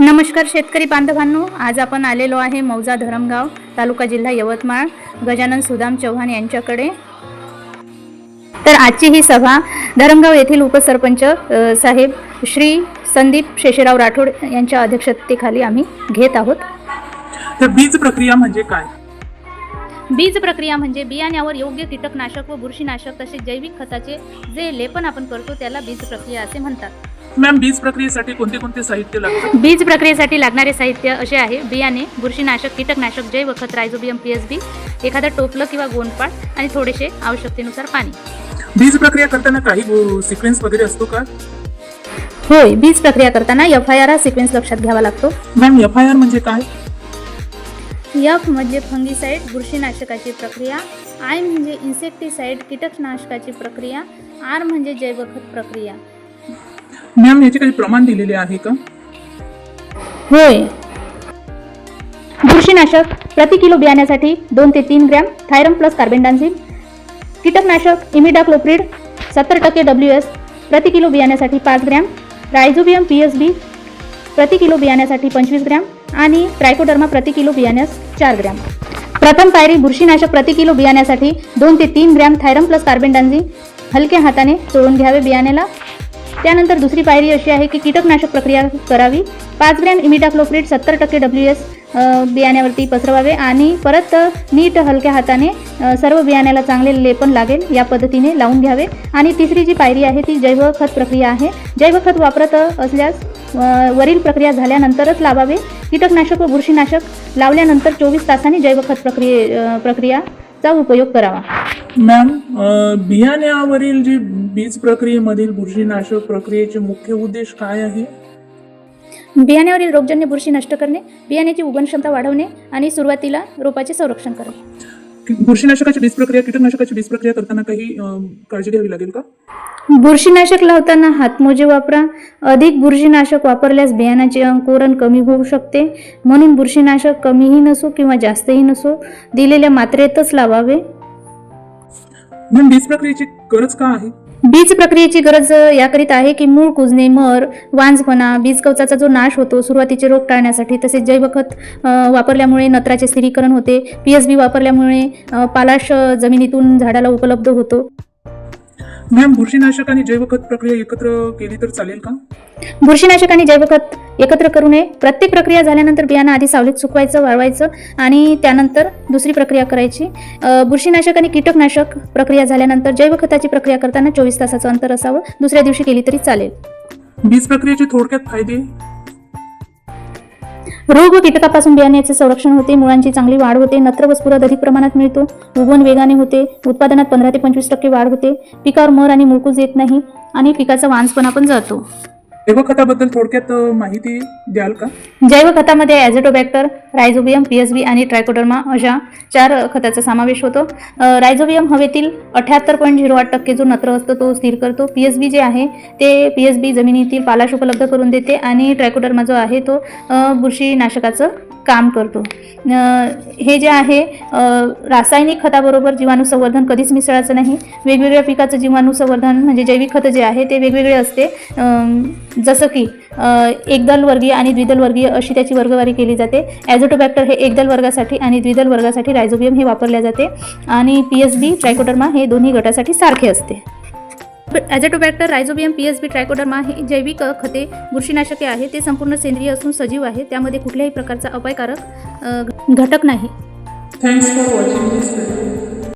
नमस्कार शेतकरी बांधवांनो आज आपण आलेलो आहे मौजा धरमगाव तालुका जिल्हा यवतमाळ गजानन सुदाम चव्हाण यांच्याकडे. तर आजची ही सभा धरमगाव येथील उपसरपंच साहेब श्री संदीप शेषराव राठोड यांच्या अध्यक्षतेखाली आम्ही घेत आहोत. तर बीज प्रक्रिया म्हणजे काय? बीज प्रक्रिया म्हणजे बियाण्यावर योग्य कीटकनाशक व बुरशीनाशक तसेच जैविक खताचे जे लेपन आपण करतो त्याला बीज प्रक्रिया असे म्हणतात. मॅम बीज प्रक्रियेसाठी कोणते कोणते साहित्य लागतं बीज प्रक्रियेसाठी लागणारे साहित्य असे आहे बियाणे बुरशीनाशक कीटकनाशक जैव खत रायझोबियम पी एस बी एखादं टोपलं किंवा गोंडपाट आणि थोडेसे आवश्यकतेनुसार पाणी. बीज प्रक्रिया करताना काही सिक्वेन्स वगैरे असतो का? होय बीज प्रक्रिया करताना एफ आय आर हा सिक्वेन्स लक्षात घ्यावा लागतो. मॅम एफ आय आर म्हणजे काय? एफ म्हणजे फंगीसाईड बुरशीनाशकाची प्रक्रिया. आय म्हणजे इन्सेक्टिसाईड कीटकनाशकाची प्रक्रिया. आर म्हणजे जैवखत प्रक्रिया. मॅम याचे काही प्रमाण दिलेले आहे का? होय. बुरशीनाशक प्रति किलो बियाण्यासाठी दोन ते तीन ग्रॅम थायरम प्लस कार्बेंडाझिम कीटकनाशक इमिडाक्लोप्रिड सत्तर टक्के डब्ल्यू एस प्रति किलो बियाण्यासाठी पाच gram rhizobium P S B प्रति किलो बियाण्यासाठी पंचवीस ग्रॅम आणि ट्रायकोडर्मा प्रति किलो बियाण्यास चार ग्रॅम. प्रथम पायरी बुरशीनाशक प्रति किलो बियाण्यासाठी दोन ते तीन ग्रॅम थायरम प्लस कार्बेंडाझिम हलक्या हाताने चोळून घ्यावे बियाण्याला. त्यानंतर दुसरी पायरी अशी आहे की कीटकनाशक प्रक्रिया करावी. पाच ग्रॅम इमिडाक्लोप्रिड सत्तर टक्के डब्ल्यू एस बियाण्यावरती पसरवावे आणि परत नीट हलक्या हाताने सर्व बियाण्याला चांगले लेपन लागेल या पद्धतीने लावून घ्यावे. आणि तिसरी जी पायरी आहे ती जैव खत प्रक्रिया आहे. जैव खत वापरत असल्यास वरील प्रक्रिया झाल्यानंतरच लावावे. कीटकनाशक व बुरशीनाशक लावल्यानंतर चोवीस तासांनी जैव खत प्रक्रिये प्रक्रियाचा उपयोग करावा. मॅम बियाण्यावरील जी बीज प्रक्रियेमधील बुरशीनाशक प्रक्रियेचे मुख्य उद्देश काय आहे? बियाण्यावरील रोगजन्य बुरशी नष्ट करणे बियाण्याची उगवण क्षमता वाढवणे आणि सुरुवातीला रोपाचे संरक्षण करणे. बुरशीनाशकाची बीज प्रक्रिया कीटकनाशकाची बीज प्रक्रिया करताना काही अं, काळजी घ्यावी लागेल का? बुरशीनाशक लावताना हातमोजे वापरा. अधिक बुरशीनाशक वापरल्यास बियाणाचे अंकुरण कमी होऊ शकते. म्हणून बुरशीनाशक कमीही नसो किंवा जास्तही नसो. दिलेल्या मात्रेतच लावावे. मॅम बीज प्रक्रियेची गरज का आहे? बीज प्रक्रियेची गरज याकरिता आहे की मूळ कुजणे मर वांजपणा बीज कवचाचा जो नाश होतो सुरुवातीचे रोग टाळण्यासाठी तसेच जैवखत वापरल्यामुळे नत्राचे स्थिरीकरण होते पी एस बी वापरल्यामुळे पालाश जमिनीतून झाडाला उपलब्ध होतो. मॅम बुरशीनाशक आणि जैवखत प्रक्रिया एकत्र केली तर चालेल का? बुरशीनाशक आणि जैवखत एकत्र करू नये. प्रत्येक प्रक्रिया झाल्यानंतर बियाणं आधी सावलीत सुकवायचं वाळवायचं आणि त्यानंतर दुसरी प्रक्रिया करायची. बुरशीनाशक आणि कीटकनाशक प्रक्रिया झाल्यानंतर जैवखताची प्रक्रिया करताना चोवीस तासाचं अंतर असावं. दुसऱ्या दिवशी केली तरी चालेल. बीज प्रक्रियेचे थोडक्यात फायदे? रोग व कीटकापासून बियाण्याचे संरक्षण होते मुळांची चांगली वाढ होते नत्र व स्फुरद अधिक प्रमाणात मिळतो उगवण वेगाने होते उत्पादनात पंधरा ते पंचवीस टक्के वाढ होते पिकावर मर आणि मुळकूज येत नाही आणि पिकाचा वांसपणा पण जातो. जैवखताबद्दल थोडक्यात माहिती द्याल का? जैव खतामध्ये azotobacter rhizobium P S B आणि ट्रायकोडर्मा अशा चार खताचा समावेश होतो. रायझोबियम हवेतील अठ्याहत्तर पॉईंट झिरो आठ टक्के जो नत्र असतो तो स्थिर करतो. पी एस बी जे आहे ते पी एस बी जमिनीतील पालाश उपलब्ध करून देते आणि ट्रायकोडर्मा जो आहे तो बुरशीनाशकाचं काम करतो. हे जे आहे रासायनिक खताबरोबर जीवाणू संवर्धन कधीच मिसळायचं नाही. वेगवेगळ्या पिकाचं जीवाणू संवर्धन म्हणजे जैविक खतं जे आहे ते वेगवेगळे असते. जसं की एकदल वर्गीय आणि द्विदल वर्गीय अशी त्याची वर्गवारी केली जाते. ॲझोटोबॅक्टर हे एकदल वर्गासाठी आणि द्विदल वर्गासाठी रायझोबियम हे वापरले जाते. आणि पी एस बी ट्रायकोडर्मा हे दोन्ही गटासाठी सारखे असते. Azotobacter rhizobium P S B trichoderma हे जैविक खते बुरशीनाशके आहे. ते संपूर्ण सेंद्रिय असून सजीव आहे. त्यामध्ये कुठल्याही प्रकारचा अपायकारक घटक नाही. Thanks for watching this video